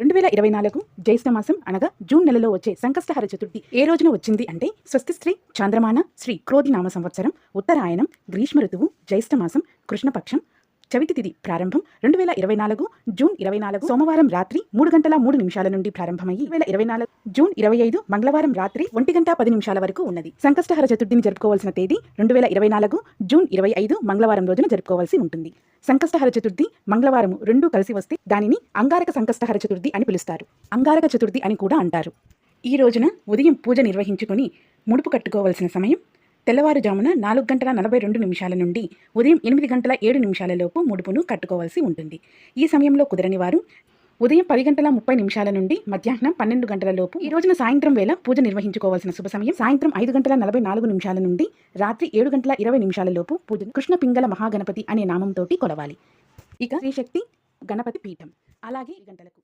రెండు వేల ఇరవై నాలుగు జ్యేష్ఠ మాసం అనగా జూన్ నెలలో వచ్చే సంకష్టహర చతుర్థి. ఏ రోజున వచ్చింది అంటే స్వస్తి శ్రీ చాంద్రమాన శ్రీ క్రోధి నామ సంవత్సరం ఉత్తరాయణం గ్రీష్మ ఋతువు జ్యేష్ఠ మాసం కృష్ణపక్షం చవితి తిథి ప్రారంభం. రెండు వేల ఇరవై నాలుగు జూన్ ఇరవై నాలుగు సోమవారం రాత్రి మూడు గంటల మూడు నిమిషాల నుండి ప్రారంభమయ్యి వేల ఇరవై నాలుగు జూన్ ఇరవై ఐదు మంగళవారం రాత్రి ఒంటి గంట పది నిమిషాల వరకు ఉన్నది. సంకష్టహర చతుర్థిని జరుపుకోవాల్సిన తేదీ రెండు వేల ఇరవై నాలుగు జూన్ ఇరవై ఐదు మంగళవారం రోజున జరుపుకోవాల్సి ఉంటుంది. సంకష్టహర చతుర్థి మంగళవారం రెండు కలిసి వస్తే దానిని అంగారక సంకష్టహర చతుర్థి అని పిలుస్తారు. అంగారక చతుర్థి అని కూడా అంటారు. ఈ రోజున ఉదయం పూజ నిర్వహించుకొని ముడుపు కట్టుకోవాల్సిన సమయం తెల్లవారుజామున నాలుగు గంటల నలభై రెండు నిమిషాల నుండి ఉదయం ఎనిమిది గంటల ఏడు నిమిషాలలోపు ముడుపును కట్టుకోవాల్సి ఉంటుంది. ఈ సమయంలో కుదరని వారు ఉదయం పది గంటల ముప్పై నిమిషాల నుండి మధ్యాహ్నం పన్నెండు గంటల లోపు ఈ రోజున సాయంత్రం వేళ పూజ నిర్వహించుకోవాల్సిన శుభ సమయం. సాయంత్రం ఐదు గంటల నలభై నాలుగు నిమిషాల నుండి రాత్రి ఏడు గంటల ఇరవై నిమిషాల లోపు పూజ కృష్ణ పింగళ మహాగణపతి అనే నామంతోటి కొలవాలి. ఇక శ్రీశక్తి గణపతి పీఠం. అలాగే ఈ గంటలకు